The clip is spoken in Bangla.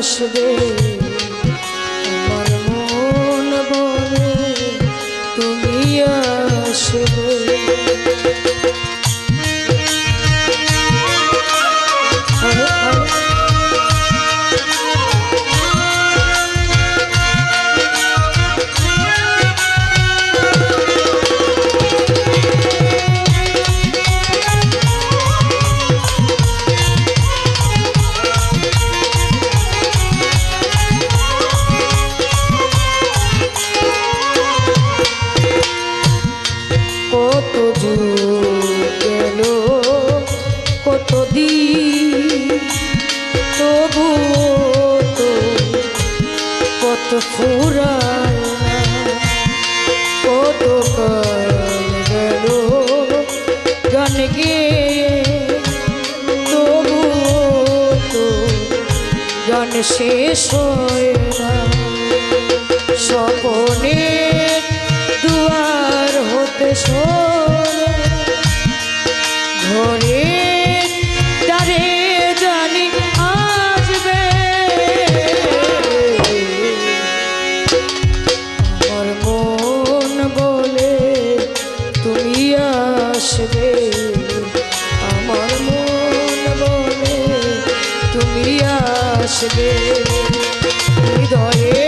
chover গান তবু তো গান শেষ হয় না। দুয়ার হতে ঘরে দ্বারে জানি আসবে। আমার মন বলে তুমি আসবে। ফিরিয়া আসবে। হৃদয়ে